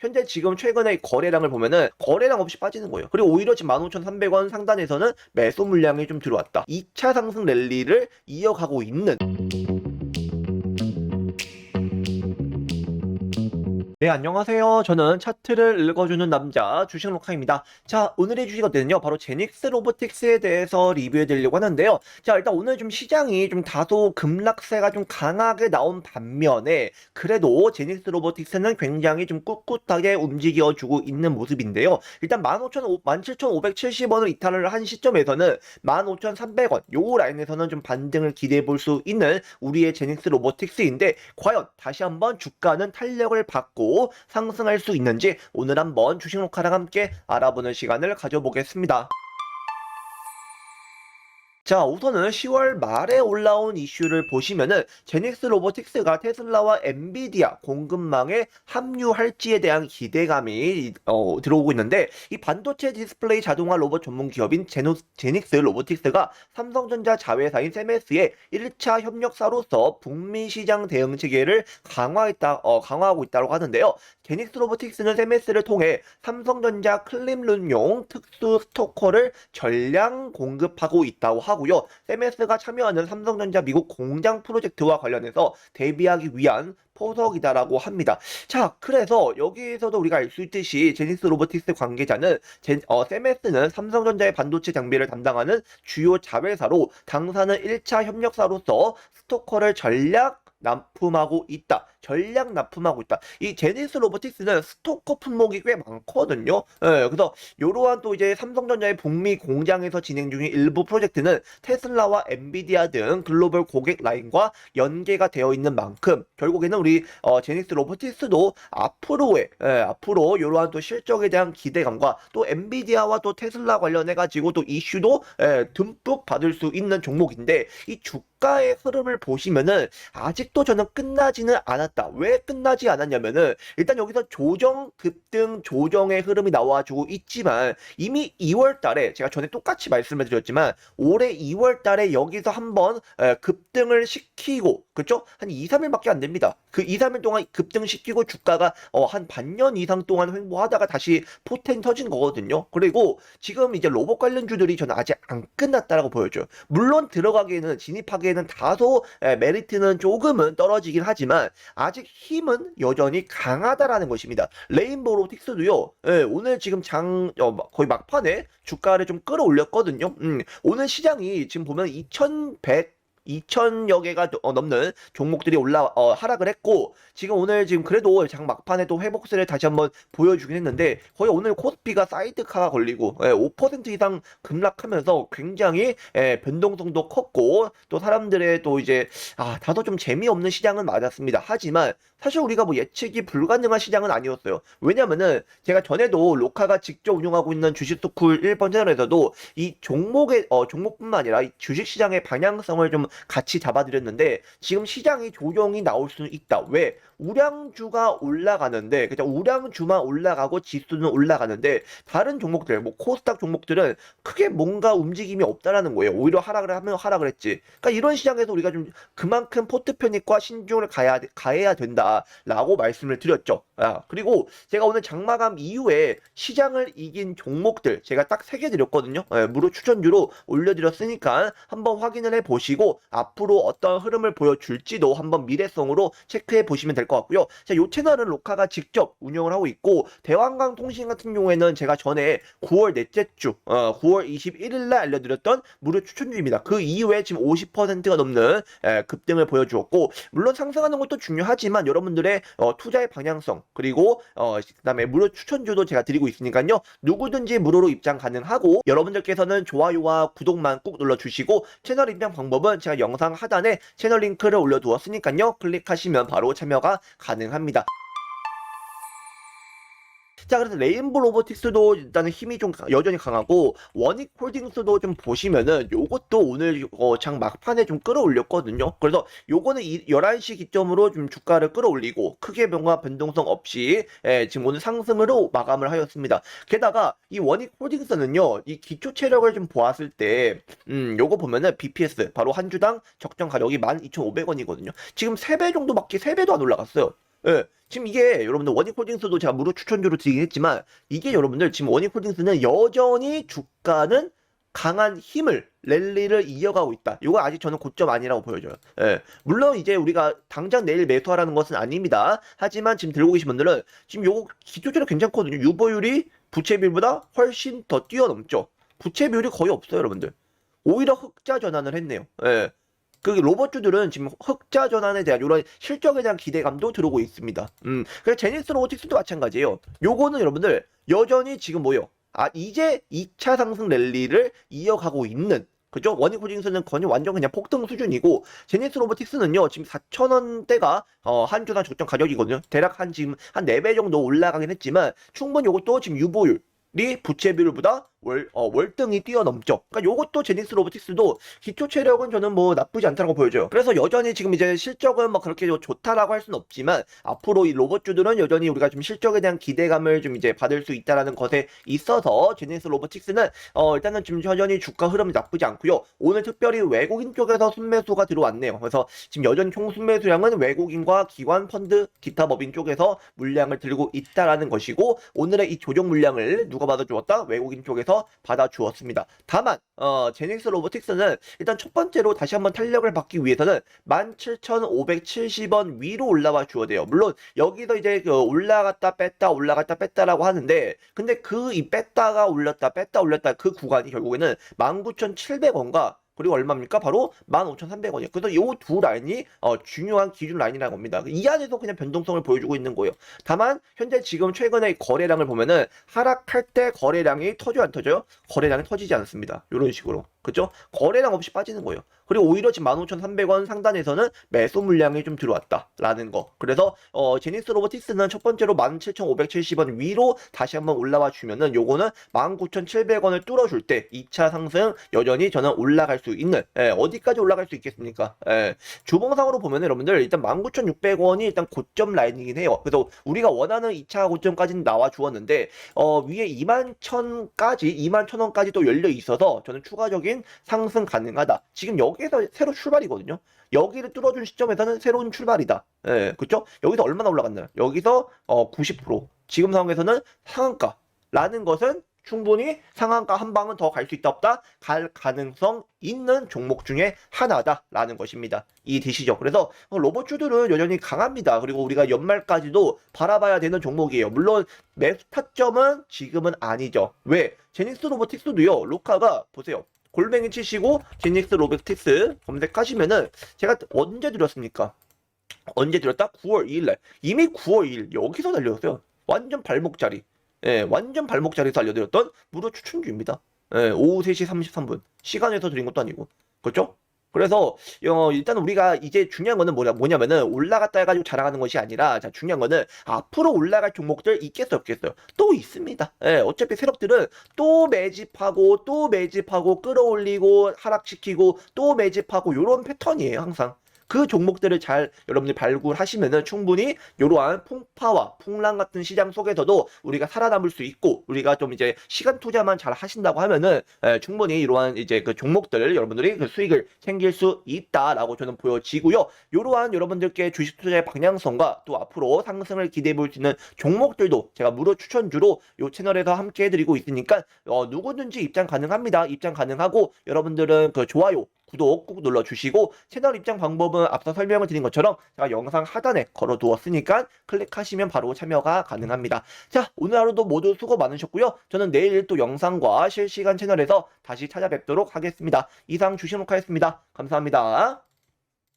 현재 지금 최근에 거래량을 보면은 거래량 없이 빠지는 거예요. 그리고 오히려 지금 15,300원 상단에서는 매수 물량이 좀 들어왔다. 2차 상승 랠리를 이어가고 있는 네, 안녕하세요. 저는 차트를 읽어주는 남자 주식 로카입니다. 자, 오늘의 주식 어때는요? 바로 제닉스 로보틱스에 대해서 리뷰해 드리려고 하는데요. 자, 일단 오늘 좀 시장이 좀 다소 급락세가 좀 강하게 나온 반면에 그래도 제닉스 로보틱스는 굉장히 좀 꿋꿋하게 움직여 주고 있는 모습인데요. 일단 15,000, 17,570원을 이탈을 한 시점에서는 15,300원 요 라인에서는 좀 반등을 기대해 볼 수 있는 우리의 제닉스 로보틱스인데 과연 다시 한번 주가는 탄력을 받고 상승할 수 있는지 오늘 한번 주식 녹화랑 함께 알아보는 시간을 가져보겠습니다. 자, 우선은 10월 말에 올라온 이슈를 보시면은 제닉스 로보틱스가 테슬라와 엔비디아 공급망에 합류할지에 대한 기대감이 어, 들어오고 있는데 이 반도체 디스플레이 자동화 로봇 전문 기업인 제노, 제닉스 로보틱스가 삼성전자 자회사인 세메스의 1차 협력사로서 북미 시장 대응 체계를 강화했다, 어, 강화하고 있다고 하는데요. 제닉스 로보틱스는 세메스를 통해 삼성전자 클립룬용 특수 스토커를 전량 공급하고 있다고 하고요. 세메스가 참여하는 삼성전자 미국 공장 프로젝트와 관련해서 대비하기 위한 포석이다라고 합니다. 자, 그래서 여기에서도 우리가 알 수 있듯이 제니스 로보틱스 관계자는 제, 어, 세메스는 삼성전자의 반도체 장비를 담당하는 주요 자회사로 당사는 1차 협력사로서 스토커를 전략 납품하고 있다. 전략 납품하고 있다. 이 제니스 로보틱스는 스토커 품목이 꽤 많거든요. 예, 그래서 이러한 또 이제 삼성전자의 북미 공장에서 진행 중인 일부 프로젝트는 테슬라와 엔비디아 등 글로벌 고객 라인과 연계가 되어 있는 만큼 결국에는 우리 어, 제니스 로보틱스도 앞으로의 예, 앞으로 이러한 또 실적에 대한 기대감과 또 엔비디아와 또 테슬라 관련해 가지고 또 이슈도 예, 듬뿍 받을 수 있는 종목인데 이 주 가의 흐름을 보시면은 아직도 저는 끝나지는 않았다. 왜 끝나지 않았냐면은 일단 여기서 조정 급등 조정의 흐름이 나와주고 있지만 이미 2월 달에 제가 전에 똑같이 말씀을 드렸지만 올해 2월 달에 여기서 한번 에, 급등을 시키고 그렇죠? 한 2, 3일밖에 안 됩니다. 그 2, 3일 동안 급등시키고 주가가 어, 한 반년 이상 동안 횡보하다가 다시 포텐 터진 거거든요. 그리고 지금 이제 로봇 관련주들이 저는 아직 안 끝났다라고 보여줘요. 물론 들어가기에는 진입하기 에는 다소 에, 메리트는 조금은 떨어지긴 하지만 아직 힘은 여전히 강하다라는 것입니다. 레인보우 로틱스도요. 예, 오늘 지금 장 어, 거의 막판에 주가를 좀 끌어올렸거든요. 음, 오늘 시장이 지금 보면 2,100 2천여 개가 어, 넘는 종목들이 올라 어, 하락을 했고 지금 오늘 지금 그래도 장 막판에 또 회복세를 다시 한번 보여주긴 했는데 거의 오늘 코스피가 사이드카가 걸리고 예, 5% 이상 급락하면서 굉장히 예, 변동성도 컸고 또 사람들의 또 이제 아 다소 좀 재미없는 시장은 맞았습니다. 하지만 사실 우리가 뭐 예측이 불가능한 시장은 아니었어요. 왜냐면은 제가 전에도 로카가 직접 운영하고 있는 주식스쿨 1번 채널에서도 이 종목의 어, 종목뿐만 아니라 이 주식 시장의 방향성을 좀 같이 잡아드렸는데 지금 시장이 조정이 나올 수는 있다. 왜? 우량주가 올라가는데 그죠? 우량주만 올라가고 지수는 올라가는데 다른 종목들 뭐 코스닥 종목들은 크게 뭔가 움직임이 없다라는 거예요. 오히려 하락을 하면 하락을 했지. 그러니까 이런 시장에서 우리가 좀 그만큼 포트 편입과 신중을 가야 가해야 된다라고 말씀을 드렸죠. 아, 그리고 제가 오늘 장마감 이후에 시장을 이긴 종목들 제가 딱 세 개 드렸거든요. 예, 무료 추천주로 올려드렸으니까 한번 확인을 해 보시고 앞으로 어떤 흐름을 보여줄지도 한번 미래성으로 체크해 보시면 될 것 같고요. 자, 요 채널은 로카가 직접 운영을 하고 있고 대왕강 통신 같은 경우에는 제가 전에 9월 넷째 주, 어, 9월 21일 날 알려드렸던 무료 추천주입니다. 그 이후에 지금 50%가 넘는 에, 급등을 보여주었고 물론 상승하는 것도 중요하지만 여러분들의 어, 투자의 방향성 그리고 어, 그다음에 무료 추천주도 제가 드리고 있으니까요. 누구든지 무료로 입장 가능하고 여러분들께서는 좋아요와 구독만 꾹 눌러주시고 채널 입장 방법은 제가 영상 하단에 채널 링크를 올려두었으니까요. 클릭하시면 바로 참여가 가능합니다. 자, 그래서 레인보 로보틱스도 일단은 힘이 좀 강- 여전히 강하고 원익 홀딩스도 좀 보시면은 요것도 오늘 어, 장 막판에 좀 끌어올렸거든요. 그래서 요거는 이 11시 기점으로 좀 주가를 끌어올리고 크게 변화 변동성 없이 예, 지금 오늘 상승으로 마감을 하였습니다. 게다가 이 원익 홀딩스는요. 이 기초 체력을 좀 보았을 때 음, 요거 보면은 BPS 바로 한 주당 적정 가격이 12,500원이거든요. 지금 3배 정도밖에 3배도 안 올라갔어요. 예. 지금 이게 여러분들 원익 홀딩스도 제가 무료 추천주로 드리긴 했지만 이게 여러분들 지금 원익 홀딩스는 여전히 주가는 강한 힘을 랠리를 이어가고 있다. 이거 아직 저는 고점 아니라고 보여져요. 예. 물론 이제 우리가 당장 내일 매수하라는 것은 아닙니다. 하지만 지금 들고 계신 분들은 지금 요거 기초적으로 괜찮거든요. 유보율이 부채 비율보다 훨씬 더 뛰어넘죠. 부채 비율이 거의 없어요, 여러분들. 오히려 흑자 전환을 했네요. 예. 그 로봇주들은 지금 흑자 전환에 대한 이런 실적에 대한 기대감도 들어오고 있습니다. 음, 그래서 제니스 로보틱스도 마찬가지예요. 요거는 여러분들 여전히 지금 뭐요? 아 이제 2차 상승 랠리를 이어가고 있는 그죠? 원익 호징스는 거의 완전 그냥 폭등 수준이고 제니스 로보틱스는요 지금 4,000원대가 어, 한 주당 적정 가격이거든요. 대략 한 지금 한 4배 정도 올라가긴 했지만 충분히 요것도 지금 유보율 이 부채 비율보다 월, 어, 월등히 뛰어넘죠. 그러니까 요것도 제닉스 로보틱스도 기초 체력은 저는 뭐 나쁘지 않다고 보여져요. 그래서 여전히 지금 이제 실적은 뭐 그렇게 좋다라고 할 수는 없지만 앞으로 이 로봇주들은 여전히 우리가 좀 실적에 대한 기대감을 좀 이제 받을 수 있다라는 것에 있어서 제닉스 로보틱스는 어, 일단은 지금 여전히 주가 흐름이 나쁘지 않고요. 오늘 특별히 외국인 쪽에서 순매수가 들어왔네요. 그래서 지금 여전히 총 순매수량은 외국인과 기관 펀드 기타 법인 쪽에서 물량을 들고 있다라는 것이고 오늘의 이 조정 물량을 누가 받아주었다? 외국인 쪽에서 받아주었습니다. 다만 어, 제닉스 로보틱스는 일단 첫 번째로 다시 한번 탄력을 받기 위해서는 17,570원 위로 올라와 주어야 돼요. 물론 여기서 이제 그 올라갔다 뺐다 올라갔다 뺐다라고 하는데 근데 그 이 뺐다가 올렸다 뺐다 올렸다 그 구간이 결국에는 19,700원과 그리고 얼마입니까? 바로 15,300원이에요. 그래서 이 두 라인이 어, 중요한 기준 라인이라고 합니다. 이 안에서 그냥 변동성을 보여주고 있는 거예요. 다만 현재 지금 최근의 거래량을 보면은 하락할 때 거래량이 터져 안 터져요? 거래량이 터지지 않습니다. 이런 식으로. 그죠? 거래량 없이 빠지는 거예요. 그리고 오히려 지금 15,300원 상단에서는 매수 물량이 좀 들어왔다라는 거. 그래서 어, 제니스 로보틱스는 첫 번째로 17,570원 위로 다시 한번 올라와 주면은 요거는 19,700원을 뚫어줄 때 2차 상승 여전히 저는 올라갈 수 있는 예, 어디까지 올라갈 수 있겠습니까? 예, 주봉상으로 보면 여러분들 일단 19,600원이 일단 고점 라인이긴 해요. 그래서 우리가 원하는 2차 고점까지는 나와 주었는데 어, 위에 21,000까지 21,000원까지 또 열려 있어서 저는 추가적인 상승 가능하다. 지금 여기 에서 새로 출발이거든요. 여기를 뚫어준 시점에서는 새로운 출발이다. 예, 그렇죠? 여기서 얼마나 올라갔나요? 여기서 어, 90% 지금 상황에서는 상한가라는 것은 충분히 상한가 한 방은 더 갈 수 있다 없다 갈 가능성 있는 종목 중에 하나다라는 것입니다. 이해되시죠? 그래서 로봇주들은 여전히 강합니다. 그리고 우리가 연말까지도 바라봐야 되는 종목이에요. 물론 매수 타점은 지금은 아니죠. 왜? 제닉스 로보틱스도요. 로카가 보세요. 골뱅이 치시고 제닉스 로보틱스 검색하시면은 제가 언제 드렸습니까? 언제 드렸다? 9월 2일날 이미 9월 2일 여기서 달렸어요. 완전 발목 자리. 예, 완전 발목 자리에서 알려드렸던 무료 추천주입니다. 예, 오후 3시 33분. 시간에서 드린 것도 아니고. 그렇죠? 그래서 어, 일단 우리가 이제 중요한 거는 뭐냐, 뭐냐면은 올라갔다 해가지고 자랑하는 것이 아니라 자 중요한 거는 앞으로 올라갈 종목들 있겠어 없겠어요? 또 있습니다. 예, 어차피 세력들은 또 매집하고 또 매집하고 끌어올리고 하락시키고 또 매집하고 요런 패턴이에요 항상. 그 종목들을 잘 여러분들 발굴하시면은 충분히 이러한 풍파와 풍랑 같은 시장 속에서도 우리가 살아남을 수 있고 우리가 좀 이제 시간 투자만 잘 하신다고 하면은 에, 충분히 이러한 이제 그 종목들을 여러분들이 그 수익을 챙길 수 있다라고 저는 보여지고요. 이러한 여러분들께 주식 투자의 방향성과 또 앞으로 상승을 기대해 볼 수 있는 종목들도 제가 무료 추천주로 이 채널에서 함께 해드리고 있으니까 어, 누구든지 입장 가능합니다. 입장 가능하고 여러분들은 그 좋아요 구독 꾹 눌러주시고 채널 입장 방법은 앞서 설명을 드린 것처럼 제가 영상 하단에 걸어두었으니까 클릭하시면 바로 참여가 가능합니다. 자 오늘 하루도 모두 수고 많으셨고요. 저는 내일 또 영상과 실시간 채널에서 다시 찾아뵙도록 하겠습니다. 이상 주시록 하겠습니다. 감사합니다.